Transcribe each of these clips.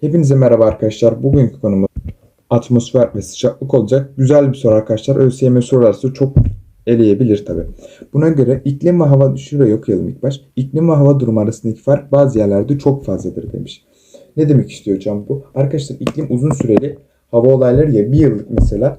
Hepinize merhaba arkadaşlar. Bugünkü konumuz atmosfer ve sıcaklık olacak. Güzel bir soru arkadaşlar. ÖSYM sorularsa çok eleyebilir tabi. Buna göre iklim ve hava şurayı okuyalım ilk baş. İklim ve hava durumu arasındaki fark bazı yerlerde çok fazladır demiş. Ne demek istiyor hocam bu? Arkadaşlar iklim uzun süreli hava olayları ya bir yıllık mesela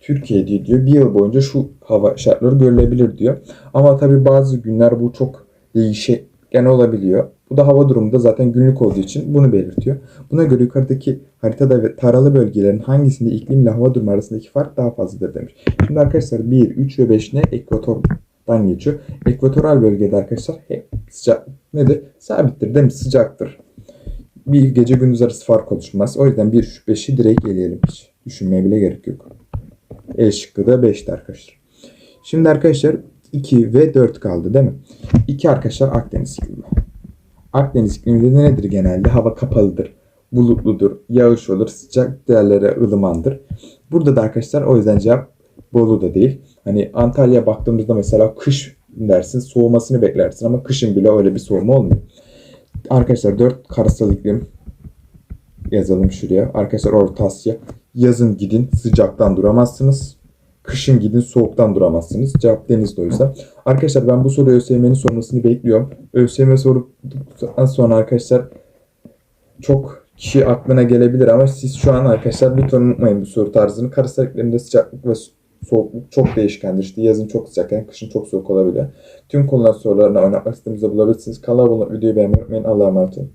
Türkiye'de diyor bir yıl boyunca şu hava şartları görülebilir diyor. Ama tabi bazı günler bu çok değişken olabiliyor. Bu da hava durumunda zaten günlük olduğu için bunu belirtiyor. Buna göre yukarıdaki haritada ve taralı bölgelerin hangisinde iklim ile hava durumu arasındaki fark daha fazladır demiş. Şimdi arkadaşlar 1, 3 ve 5 ne? Ekvatordan geçiyor. Ekvatoral bölgede arkadaşlar hep sıcak nedir? Sabittir değil mi? Sıcaktır. Bir gece gündüz arası fark oluşmaz. O yüzden 1, 3, 5'i direkt eleyelim hiç. Düşünmeye bile gerek yok. E şıkkı da 5'ti arkadaşlar. Şimdi arkadaşlar 2 ve 4 kaldı değil mi? 2 arkadaşlar Akdeniz iklimi. Akdeniz ikliminde de nedir genelde? Hava kapalıdır, bulutludur, yağış olur, sıcak değerlere ılımandır. Burada da arkadaşlar o yüzden cevap Bolu da değil. Hani Antalya baktığımızda mesela kış dersin, soğumasını beklersin ama kışın bile öyle bir soğuma olmuyor. Arkadaşlar 4 karasal iklim yazalım şuraya. Arkadaşlar Orta Asya. Yazın gidin sıcaktan duramazsınız. Kışın gidin soğuktan duramazsınız. Cevap denizde oysa. Arkadaşlar ben bu soruyu ÖSYM'nin sormasını bekliyorum. ÖSYM sorduktan sonra arkadaşlar çok kişi aklına gelebilir ama siz şu an arkadaşlar lütfen unutmayın bu soru tarzını. Karasal iklimde sıcaklık ve soğukluk çok değişkendir. İşte yazın çok sıcakken kışın çok soğuk olabiliyor. Tüm konular sorularına oynatmak istediğimizde bulabilirsiniz. Kanala abone videoyu beğenmeyi unutmayın. Allah'a emanet olun.